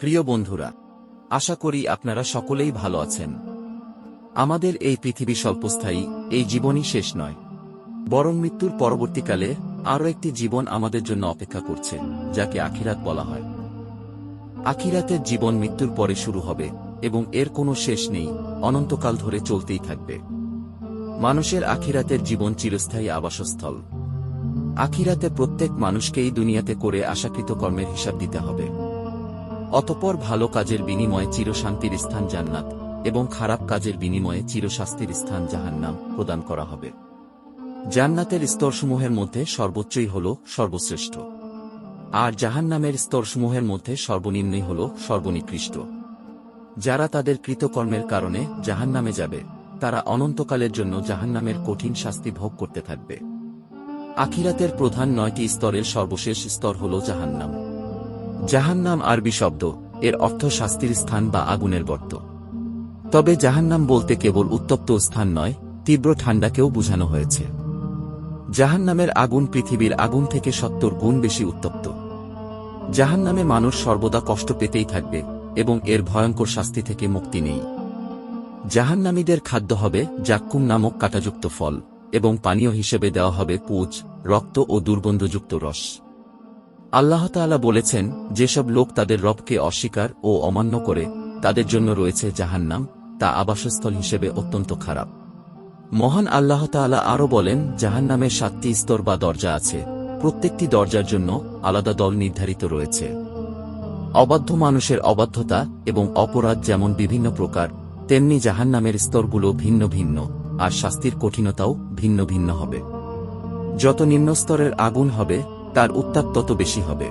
প্রিয় বন্ধুরা, আশা করি আপনারা সকলেই ভালো আছেন। আমাদের এই পৃথিবী স্বল্পস্থায়ী, এই জীবনই শেষ নয়। বরং মৃত্যুর পরবর্তীকালে আরও একটি জীবন আমাদের জন্য অপেক্ষা করছে, যাকে আখিরাত বলা হয়। আখিরাতের জীবন মৃত্যুর পরে শুরু হবে, এবং এর কোনো শেষ নেই, অনন্তকাল ধরে চলতেই থাকবে। মানুষের আখিরাতের জীবন চিরস্থায়ী আবাসস্থল। আখিরাতে প্রত্যেক মানুষকেই দুনিয়াতে করে আশাকৃত কর্মের হিসাব দিতে হবে। অতপর ভালো কাজের বিনিময়ে চিরশান্তির স্থান জান্নাত এবং খারাপ কাজের বিনিময়ে চিরশাস্তির স্থান জাহান্নাম প্রদান করা হবে। জান্নাতের স্তরসমূহের মধ্যে সর্বোচ্চই হল সর্বশ্রেষ্ঠ। আর জাহান্নামের স্তরসমূহের মধ্যে সর্বনিম্নই হল সর্বনিকৃষ্ট। যারা তাদের কৃতকর্মের কারণে জাহান্নামে যাবে, তারা অনন্তকালের জন্য জাহান্নামের কঠিন শাস্তি ভোগ করতে থাকবে। আখিরাতের প্রধান নয়টি স্তরের সর্বশেষ স্তর হল জাহান্নাম। জাহান্নাম আরবি শব্দ, এর অর্থ শাস্তির স্থান বা আগুনের গর্ত। তবে জাহান্নাম বলতে কেবল উত্তপ্ত স্থান নয়, তীব্র ঠান্ডাকেও বোঝানো হয়েছে। জাহান্নামের আগুন পৃথিবীর আগুন থেকে সত্তর গুণ বেশি উত্তপ্ত। জাহান্নামে মানুষ সর্বদা কষ্ট পেতেই থাকবে, এবং এর ভয়ঙ্কর শাস্তি থেকে মুক্তি নেই। জাহান্নামীদের খাদ্য হবে জাক্কুম নামক কাটাযুক্ত ফল, এবং পানীয় হিসেবে দেওয়া হবে পুজ রক্ত ও দুর্গন্ধযুক্ত রস। আল্লাহ তাআলা বলেছেন, যেসব লোক তাদের রবকে অস্বীকার ও অমান্য করে, তাদের জন্য রয়েছে জাহান্নাম, তা আবাসস্থল হিসেবে অত্যন্ত খারাপ। মহান আল্লাহ তাআলা আরও বলেন, জাহান্নামের সাতটি স্তর বা দরজা আছে, প্রত্যেকটি দরজার জন্য আলাদা দল নির্ধারিত রয়েছে। অবাধ্য মানুষের অবাধ্যতা এবং অপরাধ যেমন বিভিন্ন প্রকার, তেমনি জাহান্নামের স্তরগুলো ভিন্ন ভিন্ন, আর শাস্তির কঠিনতাও ভিন্ন ভিন্ন হবে। যত নিম্ন স্তরের আগুন হবে তার উত্তাপ তত বেশি হবে।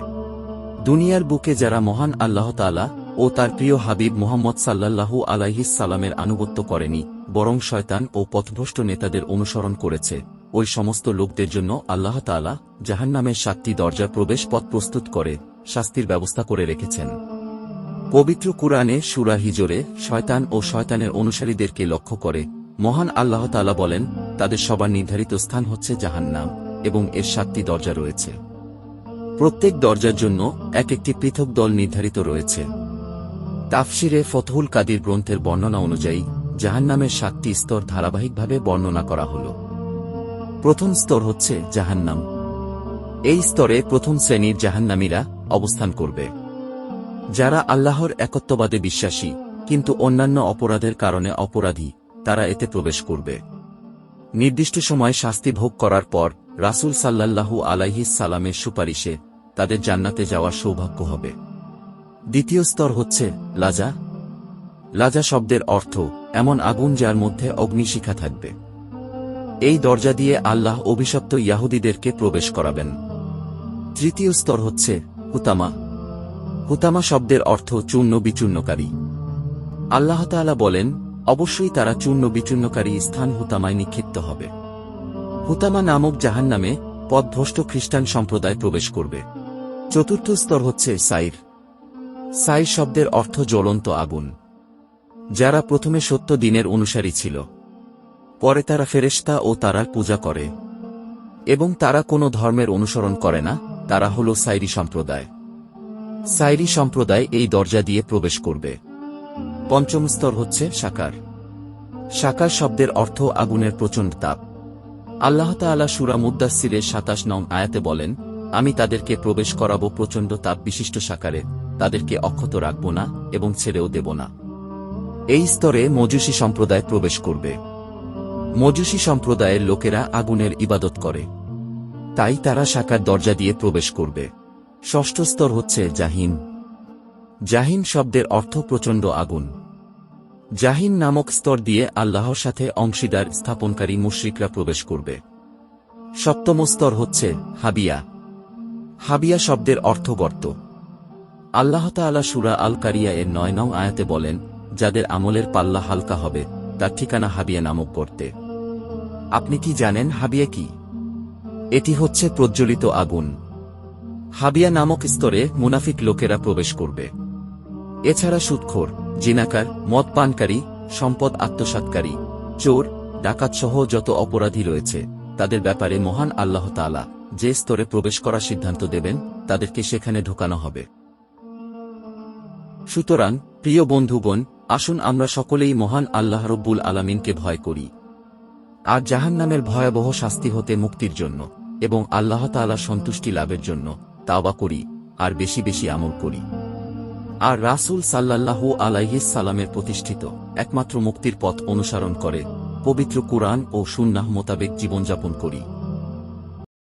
দুনিয়ার বুকে যারা মহান আল্লাহ তাআলা ও তার প্রিয় হাবিব মোহাম্মদ সাল্লাল্লাহু আলাইহিস সালামের আনুগত্য করেনি, বরং শয়তান ও পথভ্রষ্ট নেতাদের অনুসরণ করেছে। ওই সমস্ত লোকদের জন্য আল্লাহ তাআলা জাহান্নামের সাতটি দরজা প্রবেশ পথ প্রস্তুত করে, শাস্তির ব্যবস্থা করে রেখেছেন। পবিত্র কুরআনে সুরা হিজরে শয়তান ও শয়তানের অনুসারীদেরকে লক্ষ্য করে, মহান আল্লাহ তাআলা বলেন, তাদের সবার নির্ধারিত স্থান হচ্ছে জাহান্নাম এবং এর সাতটি দরজা রয়েছে। প্রত্যেক দরজার জন্য এক একটি পৃথক দল নির্ধারিত রয়েছে। তাফসিরে ফতহুল কাদির গ্রন্থের বর্ণনা অনুযায়ী জাহান্নামের সাতটি স্তর ধারাবাহিকভাবে বর্ণনা করা হল। প্রথম স্তর হচ্ছে জাহান্নাম। এই স্তরে প্রথম শ্রেণির জাহান্নামীরা অবস্থান করবে। যারা আল্লাহর একত্ববাদে বিশ্বাসী, কিন্তু অন্যান্য অপরাধের কারণে অপরাধী, তারা এতে প্রবেশ করবে। নির্দিষ্ট সময় শাস্তি ভোগ করার পর রাসূল সাল্লাল্লাহু আলাইহিস সালামের সুপারিশে তাদের জান্নাতে যাওয়ার সৌভাগ্য হবে। দ্বিতীয় স্তর হচ্ছে লাজা। লাজা শব্দের অর্থ এমন আগুন যার মধ্যে অগ্নিশিখা থাকবে। এই দরজা দিয়ে আল্লাহ অভিশপ্ত ইয়াহুদীদেরকে প্রবেশ করাবেন। তৃতীয় স্তর হচ্ছে হুতামা। হুতামা শব্দের অর্থ চূর্ণ বিচূর্ণকারী। আল্লাহ তাআলা বলেন, অবশ্যই তারা চূর্ণ বিচূর্ণকারী স্থান হুতামায় নিক্ষিপ্ত হবে। হুতামা নামক জাহান্নামে পথভ্রষ্ট খ্রিস্টান সম্প্রদায় প্রবেশ করবে। চতুর্থ স্তর হচ্ছে সাইর। সাইর শব্দের অর্থ জ্বলন্ত আগুন, যারা প্রথমে সত্য দিনের অনুসারী ছিল। পরে তারা ফেরেশতা ও তারার পূজা করে। এবং তারা কোনো ধর্মের অনুসরণ করে না, তারা হল সাইরি সম্প্রদায়। সাইরি সম্প্রদায় এই দরজা দিয়ে প্রবেশ করবে। পঞ্চম স্তর হচ্ছে সাকার। সাকার শব্দের অর্থ আগুনের প্রচণ্ড তাপ। আল্লাহ তাআলা সুরা মুদাসিরের সাতাশ নং আয়াতে বলেন, আমি তাদেরকে প্রবেশ করাবো প্রচণ্ড তাপ বিশিষ্ট সাকারে, তাদেরকে অক্ষত রাখব না এবং ছেড়েও দেব না। এই স্তরে মজুসি সম্প্রদায় প্রবেশ করবে। মজুসি সম্প্রদায়ের লোকেরা আগুনের ইবাদত করে। তাই তারা শাখার দরজা দিয়ে প্রবেশ করবে। ষষ্ঠ স্তর হচ্ছে জাহিন। জাহিন শব্দের অর্থ প্রচণ্ড আগুন। জাহিন নামক স্তর দিয়ে আল্লাহর সাথে অংশীদার স্থাপনকারী মুশ্রিকরা প্রবেশ করবে। সপ্তম স্তর হচ্ছে হাবিয়া। হাবিয়া শব্দের অর্থ গর্ত। আল্লাহ তাআলা সুরা আল কারিয়া এর নয় নং আয়াতে বলেন, যাদের আমলের পাল্লা হালকা হবে, তার ঠিকানা হাবিয়া নামক গর্তে। আপনি কি জানেন হাবিয়া কি? এটি হচ্ছে প্রজ্বলিত আগুন। হাবিয়া নামক স্তরে মুনাফিক লোকেরা প্রবেশ করবে। এছাড়া সুদখোর। জিনাকার মদ পানকারী সম্পদ আত্মসাৎকারী, চোর, ডাকাতসহ যত অপরাধী রয়েছে, তাদের ব্যাপারে মহান আল্লাহ তাআলা যে স্তরে প্রবেশ করার সিদ্ধান্ত দেবেন, তাদেরকে সেখানে ঢোকানো হবে। সুতরাং, প্রিয় বন্ধুগণ, আসুন আমরা সকলেই মহান আল্লাহ রব্বুল আলামিনকে ভয় করি। আর জাহান্নামের ভয়াবহ শাস্তি হতে মুক্তির জন্য এবং আল্লাহ তাআলা সন্তুষ্টি লাভের জন্য তাওবা করি, আর বেশি বেশি আমল করি। আর রাসুল সাল্লাহ সালামের প্রতিষ্ঠিত একমাত্র মুক্তির পথ অনুসরণ করে, পবিত্র কুরআন ও সুন্নাহ মোতাবেক জীবনযাপন করি।